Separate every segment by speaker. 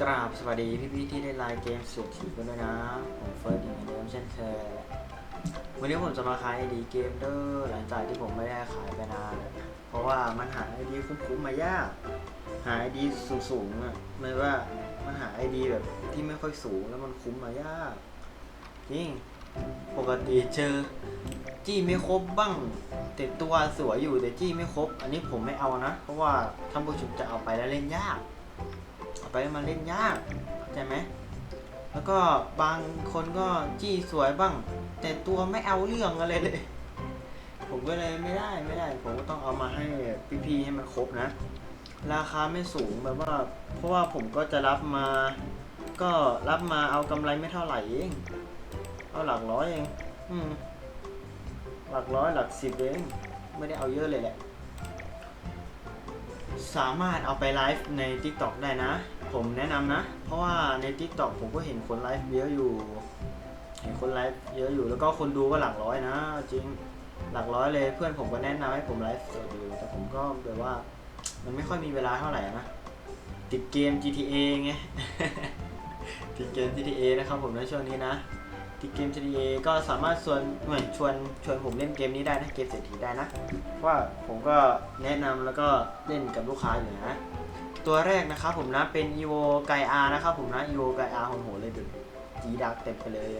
Speaker 1: กราบสวัสดีพี่ๆที่ได้ไลน์เกมสุดขีกันด้วยนะ ผมเฟิร์สอีกเหมือนเดิมเช่นเคย วันนี้ผมจะมาขายไอดีเกมเดอร์หลังจากที่ผมไม่ได้ขายไปนาน เพราะว่ามันหาไอดีคุ้มๆมายาก หาไอดีสูงๆอะไม่ว่ามันหาไอดีแบบที่ไม่ค่อยสูงแล้วมันคุ้มมายากจริงปกติเจอจี้ไม่ครบบ้างแต่ตัวสวยอยู่แต่จี้ไม่ครบ อันนี้ผมไม่เอานะ เพราะว่าท่านผู้ชมจะเอาไปแล้วเล่นยาก ไปมันเล่นยากเข้าใจไหมแล้วก็บางคนก็จี้สวยบ้าง แต่ตัวไม่เอาเรื่องอะไรเลย ผมก็เลยไม่ได้ไม่ได้ ผมก็ต้องเอามาให้พี่ๆให้มันครบนะ ราคาไม่สูงแบบว่า เพราะว่าผมก็จะรับมา ก็รับมาเอากำไรไม่เท่าไหร่เองเอาหลักร้อยเอง อืม หลักร้อยหลักสิบเอง ไม่ได้เอาเยอะเลยแหละ สามารถเอาไปไลฟ์ใน TikTok ได้นะ ผมแนะนำนะ เพราะว่าใน TikTok ผมก็เห็นคนไลฟ์เยอะอยู่ เห็นคนไลฟ์เยอะอยู่ แล้วก็คนดูก็หลักร้อยนะ จริงหลักร้อยเลยเพื่อนผมก็แนะนำให้ผมไลฟ์สดอยู่ แต่ผมก็แบบว่า มันไม่ค่อยมีเวลาเท่าไหร่นะ ติดเกม GTA ไง ติดเกม GTA นะครับผมในช่วงนี้นะ ที่เกม GTA ก็สามารถชวนหน่วยชวนชวนผมเล่นเกมนี้ได้นะเกมเศรษฐีได้นะเพราะว่าผมก็แนะนำแล้วก็เล่นกับลูกค้าอยู่นะ ตัวแรกนะครับผมนะเป็น EVO ไกอานะครับผมนะ EVO ไกอาโหดๆเลยดูจีดักเต็มไปเลย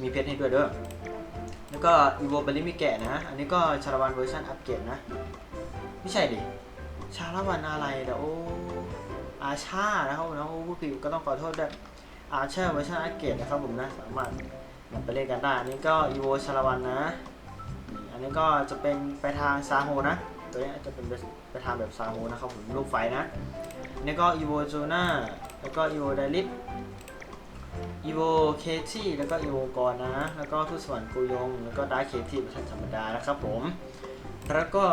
Speaker 1: มีเพชรให้ด้วยเด้อแล้วก็ EVO เบลลี่มิแกะนะ อันนี้ก็ชาลวันเวอร์ชันอัปเกรดนะ ไม่ใช่ดิชาลวันอะไรเดี๋ยวโอ้อาชานะครับผมนะโอ้ผู้ผิดก็ต้องขอโทษด้วย อาร์เชอร์เวอร์ชันอัปเกรดนะครับผมนะสามารถไปเล่นกันได้อันนี้ก็อีโวชาลวันนะ อันนี้ก็จะเป็นไปทางซาโฮนะตัวนี้จะเป็นไปทางแบบซาโฮนะครับผมลูกไฟนะอันนี้ก็อีโวโจนาแล้วก็อีโวไดลิฟอีโวเคที่แล้วก็อีโวกรนะ แล้วก็ทุสวรรค์กูยง แล้วก็ดาร์เคที่เวอร์ชันธรรมดานะครับผม แล้วก็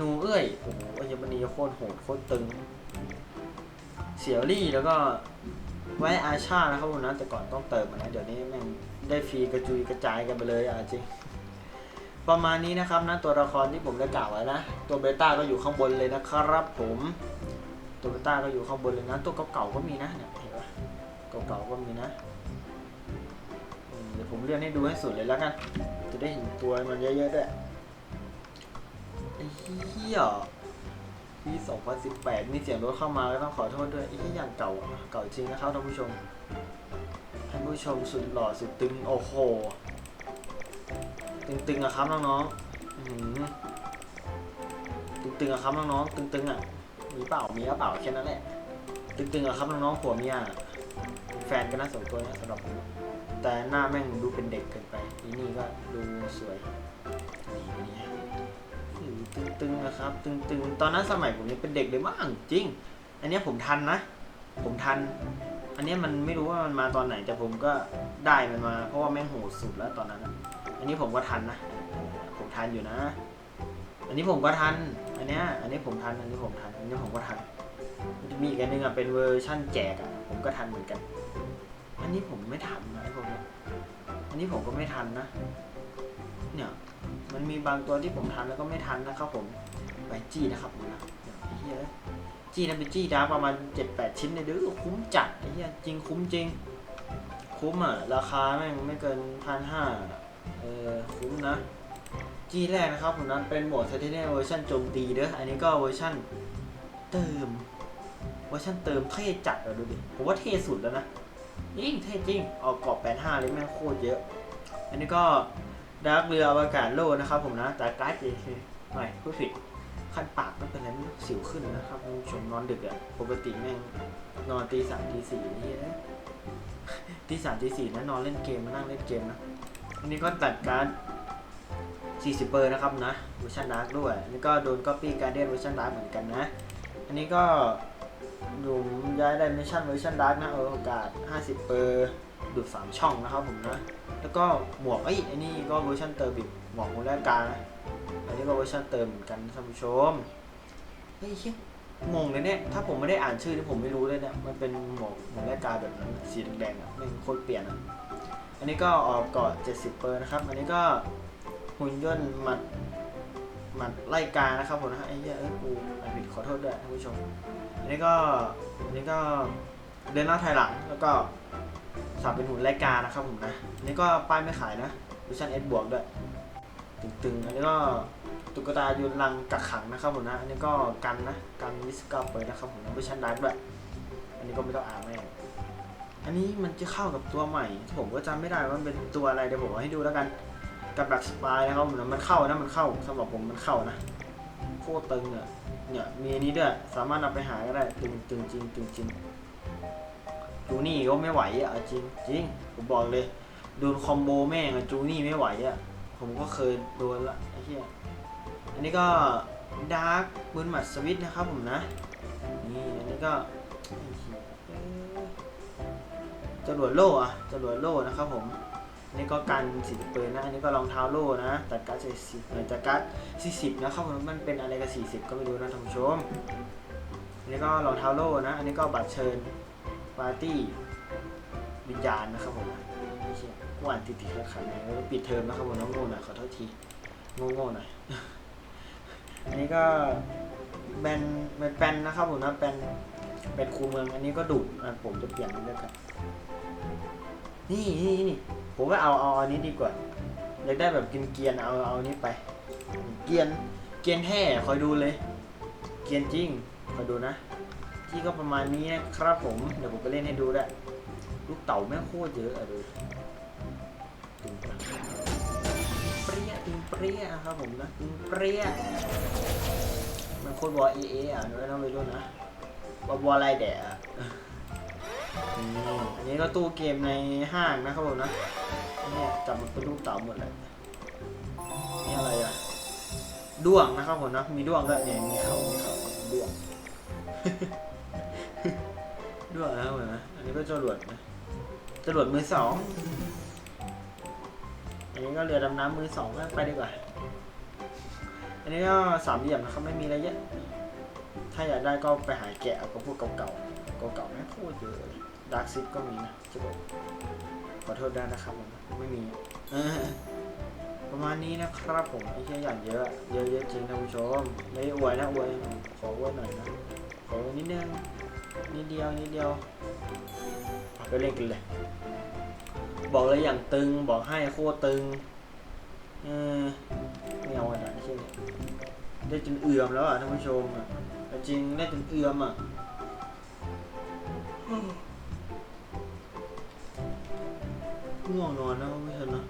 Speaker 1: นูเอ้ยโอ้โหอัญมณีโคตรโหดโคตรตึง เสียวลี่แล้วก็ ไว้อาชานะครับผมนะแต่ก่อนต้องเติมนะเดี๋ยวนี้แม่งได้ฟรีกระจุยกระจายกันไปเลยอะจริง ประมาณนี้นะครับนะตัวละครที่ผมได้กล่าวไว้นะ ตัวเบต้าก็อยู่ข้างบนเลยนะครับผมตัวเบต้าก็อยู่ข้างบนเลยนะตัวเก่าๆก็มีนะเนี่ยเห็นปะเก่าๆก็มีนะเดี๋ยวผมเลื่อนให้ดูให้สุดเลยแล้วกัน จะได้เห็นตัวมันเยอะๆด้วยไอ้เหี้ย ปี2018 มีเสียงรถเข้ามาก็ต้องขอโทษด้วยอ้ที่อย่างเก่าเก่าจริงนะครับท่านผู้ชม ท่านผู้ชมสุดหล่อสุดตึง โอ้โห ตึงๆอะครับน้องๆอื้อหือตึงๆอะครับน้องๆตึงๆอะมีเปล่า มีเปล่าแค่นั้นแหละ ตึงๆอะครับน้องๆผัวเมียแฟนกันนะสองตัวนี้สำหรับผมแต่หน้าแม่งดูเป็นเด็กเกินไปอีนี่ก็ดูสวย ตึงๆนะครับ ตึงๆ ตอนนั้นสมัยผมยังเป็นเด็กเลยมากจริง อันนี้ผมทันนะ ผมทัน อันนี้มันไม่รู้ว่ามันมาตอนไหนแต่ผมก็ได้มันมา เพราะว่าแม่งโหดสุดแล้วตอนนั้น อันนี้ผมก็ทันนะ ผมทันอยู่นะ อันนี้ผมก็ทัน อันเนี้ยอันนี้ผมทัน อันนี้ผมทัน อันนี้ผมก็ทัน มันจะมีอีกอันหนึงอะเป็นเวอร์ชั่นแจกอะ ผมก็ทันเหมือนกัน อันนี้ผมไม่ทันนะไอ้พวกนี้อันนี้ผมก็ไม่ทันนะ เนี่ย มันมีบางตัวที่ผมทันแล้วก็ไม่ทันนะครับผมไปจี้นะครับผมนะไอ้เหี้ยจี้นั้นเป็นจี้ดาประมาณเจ็ดแปดชิ้นเลยเด้อคุ้มจัดไอ้เหี้ยจริงคุ้มจริง คุ้มอะราคาแม่งไม่เกินพันห้าเออคุ้มนะจี้แรกนะครับผมนั้นเป็นโหมดเซติเนเวอร์ชันโจมตีเด้ออันนี้ก็เวอร์ชันเติมเวอร์ชันเติมเท่จัดอะดูดิผมว่าเท่สุดแล้วนะยิ่งเท่จริงออกกรอบแปดห้าเลยแม่งโคตรเยอะ อันนี้ก็ ดาร์กเรืออวกาศโลนะครับผมนะแต่การ์ดเอไม่พูดผิดขั้นปากไม่เป็นไรไม่สิวขึ้นนะครับคุณผู้ชมนอนดึกอะปกติแม่งนอนตีสามตีสี่นี่นะตีสามตีสี่นะนอนเล่นเกมมานั่งเล่นเกมนะอันนี้ก็ตัดการ์ด40เปอร์นะครับนะเวอร์ชันดาร์กด้วยอันนี้ก็โดนก๊อปปี้การเดียนเวอร์ชันดาร์กเหมือนกันนะ อันนี้ก็ดูย้ายไดเมชั่นเวอร์ชันดาร์กนะเออโอกาส50เปอร์ ดูดสามช่องนะครับผมนะ แล้วก็หมวกไอ้อันนี้ก็เวอร์ชันเติมอีกหมวกโมเลกานะอันนี้ก็เวอร์ชันเติมเหมือนกันท่านผู้ชมเฮ้ยเหี้ยงงเลยเนี่ย ถ้าผมไม่ได้อ่านชื่อนี่ผมไม่รู้เลยเนี่ย มันเป็นหมวกโมเลกาแบบนั้นสีแดงๆอะไม่โคตรเปลี่ยนอะ อันนี้ก็ออกเกาะ70 เปอร์นะครับ อันนี้ก็หุ่นยนต์หมัดหมัดไล่กานะครับผมนะไอ้เหี้ยเอ้ยกูอ่านผิดขอโทษด้วยท่านผู้ชม อันนี้ก็ อันนี้ก็ เดินหน้าถอยหลังแล้วก็สับเป็นหุ่นไล่กานะครับผมนะอันนี้ก็ป้ายไม่ขายนะวิชั่นเอสบวกด้วยตึงๆ อันนี้ก็ตุ๊กตายุนลังกักขังนะครับผมนะ อันนี้ก็กันนะ กันวิสกาเปิดนะครับผมนะวิชั่นดักด้วย อันนี้ก็ไม่ต้องอ่านแม่อันนี้มันจะเข้ากับตัวใหม่ ผมก็จำไม่ได้ว่ามันเป็นตัวอะไรเดี๋ยวผมเอาให้ดูแล้วกัน กับดักสปายนะครับผมนะมันเข้านะ มันเข้าสำหรับผมมันเข้านะ โคตรตึงเนี่ยเนี่ยมีอันนี้ด้วย สามารถนำไปหาก็ได้ ตึงตึงจริงตึงจริง จูนี่ก็ไม่ไหวอะจริงจริงผมบอกเลยโดนคอมโบแม่งอะจูนี่ไม่ไหวอะผมก็เคยโดนละไอ้เหี้ยอันนี้ก็ดาร์กบืนหมัดสวิตนะครับผมนะนี่อันนี้ก็จรวดโล่อะจรวดโล่นะครับผมนนี่ก็กันสีปืนนะอันนี้ก็รองเท้าโล่นะแต่การ์ดเจ็ดสิบแต่การ์ดสี่สิบนะครับผมมันเป็นอะไรกับสี่สิบก็ไม่รู้นะท่านผู้ชมอันนี้ก็รองเท้าโล่นะ อันนี้ก็บัตรเชิญ ปาร์ตี้วิญญาณนะครับผมไม่ใช่กูอ่านติดติดขัดขัดๆแล้วปิดเทอมนะครับผมน้องโง่หน่อยขอโทษทีโง่โง่หน่อยอันนี้ก็แบนแบนแปนนะครับผมนะแปนเป็นคูเมืองอันนี้ก็ดุอะผมจะเปลี่ยนมันด้วยกันนี่นี่นี่ผมว่าเอาเอาอันนี้ดีกว่าอยากได้แบบกินเกียนเอาเอาอันนี้ไป เกียนเกียนแห่คอยดูเลย เกียนจริงคอยดูนะ ที่ก็ประมาณนี้นะครับผม เดี๋ยวผมไปเล่นให้ดูได้วยลูกเต่าแม่งโคตรเยอะอะดูตึงเปรี้ยตึงเปรี้ยครับผมนะตึงเปรี้ยมันโคตรวอเอเออะไม่ต้องไปรู้นะวอวอไรแดะอะอืมอันนี้ก็ตู้เกมในห้างนะครับผมนะเนี่ยจับมันเป็นลูกเต๋าหมดเลยนี่อะไรอะด้วงนะครับผมนะมีด้วงด้วยเนี่ยมีเขามีเขาด้วง ด้วงนะครับผมนะอันนี้ก็จรวดนะจรวดมือสองอันนี้ก็เรือดำน้ำมือสองก็ไปดีกว่า อันนี้ก็สามเหลี่ยมนะครับไม่มีอะไรเยอะ ถ้าอยากได้ก็ไปหาแกะเอาก็พวกเก่าๆ เก่าๆไม่งโคตรเยอะเลยดาร์กซิปก็มีนะจะบอกขอโทษด้วยนะครับผมไม่มี ประมาณนี้นะครับผมไอ้เชี่ยอย่างเยอะ เยอะเยะจริงท่านผู้ชมไม่อวยนะอวยขออวยหน่อยนะ ขออวยนิดนึง นิดเดียวนิดเดียวเอาไปเล่นกันเลย บอกเลยอย่างตึงบอกให้โคตรตึงเออไม่เอาอะไอ้เชี่ยเนี่ยได้จนเอื่อมแล้วอะท่านผู้ชมอะแต่จริงได้จนเอื่อมอะง่วงนอนนะไม่ใช่นะ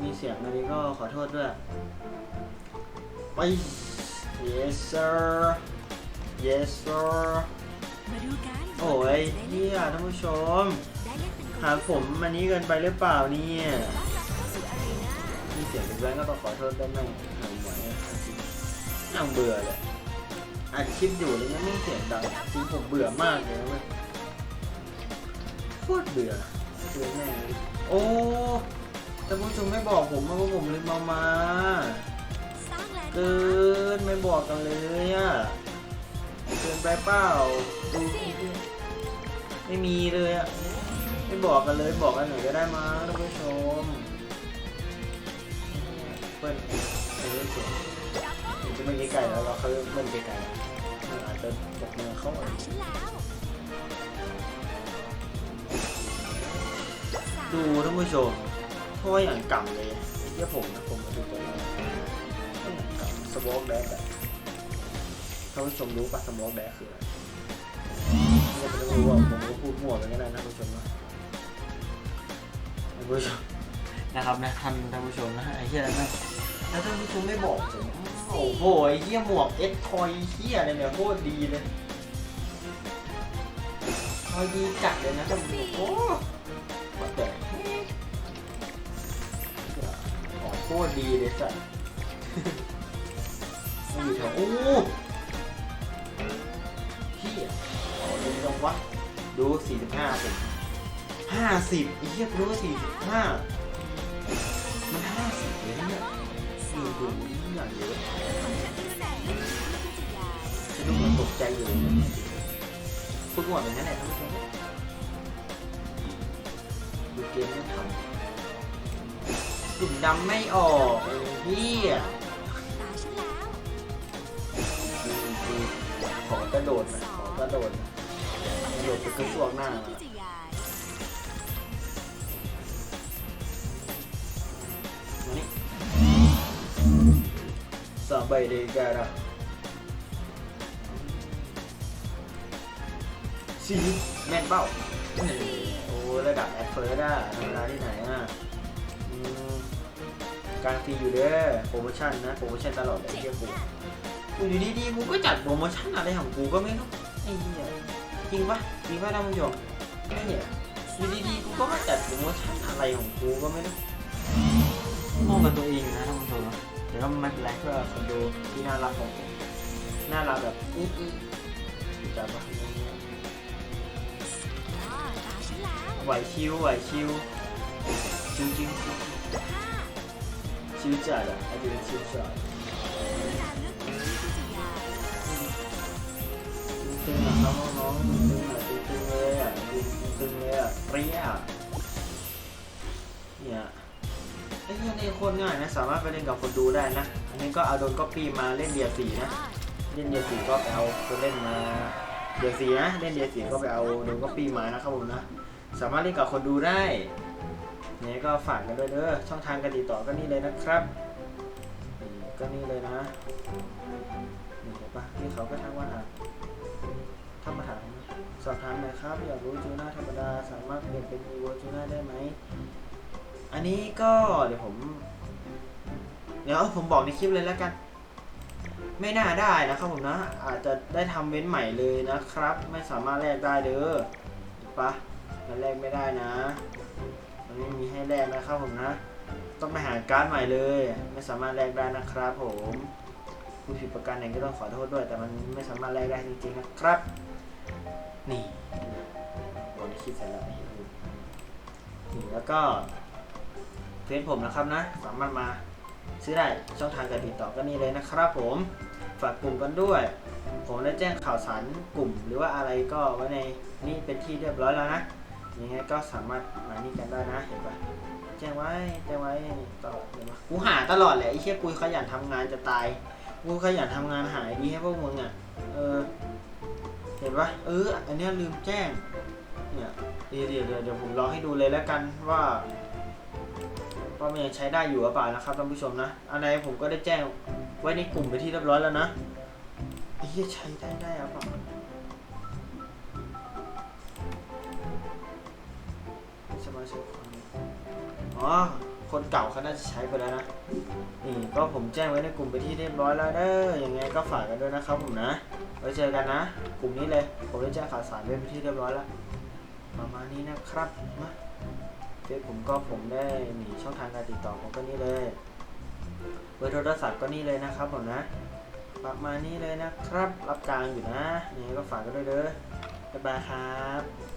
Speaker 1: มีเสียงอะไรก็ขอโทษด้วยไป yes sir yes sir
Speaker 2: มาดูกัน
Speaker 1: โอ้ยเฮียท่านผู้ชม
Speaker 2: ได้เล่นเป็นคน
Speaker 1: หาผมมันนี้เกินไปหรือเปล่าเนี่ย
Speaker 2: ต้อนรับเข้าสู่อารีนา
Speaker 1: มีเสียงเป็นแว้นก็ต้องขอโทษด้วยแม่งหางหมวยนั่งเบื่อเลยอัดคลิปอยู่แล้วยังไม่เสียงดังจริงผมเบื่อมากเลยนะเว้ยโคตรเบื่อเบื่อแม่งเลยโอ้แต่ผู้ชมไม่บอกผมว่าผมลืมเอามา
Speaker 2: สร้างแลนด์
Speaker 1: เกินไม่บอกกันเลยอะเกิ นไปเปล่าดูไม่มีเลยอะ ไม่บอกกันเลยบอกกันหน่อยก็ได้มาท่านผู้ชม เปิ้ลไปเรื่อยเสียงมันจะไม่ไกลๆแล้วเราเขาเปิ้ลไกลๆแล้วมันอาจจะตกเมือเข้า
Speaker 2: ตาฉัน
Speaker 1: ดูท่านผู้ชมเพราะว่าอย่างก่ำเลยเยี่ยผมนะผมมาดูตัวนี้ก็องก่ำสวอปแต่านผู้ชมรู้ปะสวอปแดกคืออะไรไม่ต้องรู้ว่าผมก็พูดมั่วไปก็ได้นะท่านผู้ชมนะท่านผู้ชมนะครับนะท่านท่านผู้ชมนะไอ้เหี้ยนะแล้วท่านผู้ชมไม่บอกผมโอ้โหไอ้เหี้ยหมวกเอสคอยเหี้ยอะไรเนี่ยโคตรดีเลยคอยดีจัดเลยนะท่านผู้ชมโอ้มาแต่อ๋อโคตรดีเลยสัสไม่อยู่แถวโอ้ วะดูสี่สิบห้าเป็นห้าสิบอ้เหี้ยกูรู้ว่าสี่สิบห้ามันห้าสิบเลยเนี่ยดูดูอย่างเยอะ
Speaker 2: ขอนเป็นแสงไม่มีไม่เป็นจุดยาย
Speaker 1: จะดูเหมือนตกใจอยู่เลยเนี่ยฝึกหัวเป็นนั่นแหละท่านผู้ชมดูเกมไม่ทำกลุ่มดำไม่ออกไอ้เหี้ย
Speaker 2: ตาฉันแล้ว
Speaker 1: คือคือขอกระโดดนะขอกระโดดนะ กระโดดจะกระซวกหน้า
Speaker 2: ละ
Speaker 1: มานี่สบายดีกันอะสีแม่นเป้าโอ้ระดับแอดเฟิร์สอะธรรมดาที่ไหนอะการฟรีอยู่เด้อโปรโมชั่นนะโปรโมชั่นตลอดเลยเที่ยกูกูอยู่ดีๆกูก็จัดโปรโมชั่นอะไรของกูก็ไม่รู้ไอ้เหี้ย จริงปะจริงปะท่านผู้ชมไอ้เหี้ยอยู่ดีๆกูก็มาจัดโปรโมชั่นอะไรของกูก็ไม่รู้มองกับตัวเองนะท่านผู้ชมเดี๋ยวก็ม่เป็นไรเพื่อคนดูที่น่ารักของผมน่ารักแบบอื้อจับปะ
Speaker 2: อ๋อตาฉันแล้ว
Speaker 1: ไหวชิวไหวชิวชิวจริงชิวจัดอะไอเดียชิวจัด ตึงๆนะครับน้องๆตึงๆอะตึงๆเลยอะตึงๆเลยอะเปรี้ยเนี่ยไอ้เรื่องนี้โคตรง่ายนะ สามารถไปเล่นกับคนดูได้นะ อันนี้ก็เอาโดนก๊อปปี้มาเล่นเดียสีนะ เล่นเดียสีก็ไปเอาคนเล่นมาเดียสีนะ เล่นเดียสีก็ไปเอาโดนก๊อปปี้มานะครับผมนะ สามารถเล่นกับคนดูได้เนี่ยก็ฝากกันด้วยเด้อ ช่องทางการติดต่อก็นี่เลยนะครับก็นี่เลยนะนี่เห็นปะพี่เขาก็ทักว่าถ้า มาถามสอบถามหน่อยครับ อยากรู้จูน่าธรรมดาสามารถเปลี่ยนเป็นอีโวจูน่าได้ไหม อันนี้ก็เดี๋ยวผม เดี๋ยวผมบอกในคลิปเลยแล้วกัน ไม่น่าได้นะครับผมนะ อาจจะได้ทำเว้นใหม่เลยนะครับ ไม่สามารถแลกได้เด้อปะมันแลกไม่ได้นะ มันไม่มีให้แลกนะครับผมนะ ต้องไปหาการ์ดใหม่เลย ไม่สามารถแลกได้นะครับ ผมผู้ผิดประการไหนก็ต้องขอโทษด้วย แต่มันไม่สามารถแลกได้จริงๆนะครับ นี่วนคิดเสร็จแล้วนี่แล้วก็เฟซผมนะครับนะ สามารถมาซื้อได้ช่องทางการติดต่อก็นี่เลยนะครับผม ฝากกลุ่มกันด้วย ผมได้แจ้งข่าวสารกลุ่ม หรือว่าอะไรก็ไว้ในนี่เป็นที่เรียบร้อยแล้วนะยังไงก็สามารถมานี่กันได้นะเห็นปะแจ้งไว้แจ้งไว้ตลอดเห็นปะกูหาตลอดแหละไอ้เชี่ยกูขยันทำงานจะตายกูขยันทำงานหายดีให้พวกมึงอะเออ เห็นปะเออ อันเนี้ยลืมแจ้ง เนี่ยเดี๋ยวเดี๋ยวเดี๋ยวเดี๋ยวผมลองให้ดูเลยแล้วกันว่าว่ามันยังใช้ได้อยู่หรือเปล่านะครับท่านผู้ชมนะอะไรผมก็ได้แจ้งไว้ในกลุ่มไปที่เรียบร้อยแล้วนะอ้เหี้ยใช้ได้ได้หรือเปล่าสมาชิกคนนี้อ๋อ คนเก่าเขาน่าจะใช้ไปแล้วนะนี่ก็ผมแจ้งไว้ในกลุ่มไปที่เรียบร้อยแล้วเด้อยังไงก็ฝากกันด้วยนะครับผมนะ ไว้เจอกันนะ กลุ่มนี้เลย ผมได้แจ้งข่าวสารไว้เป็นที่เรียบร้อยแล้ว ประมาณนี้นะครับ มาเฟซผมก็ผมได้มีช่องทางการติดต่อผมก็นี่เลยเบอร์โทรศัพท์ก็นี่เลยนะครับผมนะ ประมาณนี้เลยนะครับ รับกลางอยู่นะยังไงก็ฝากกันด้วยเด้อบ๊ายบายครับ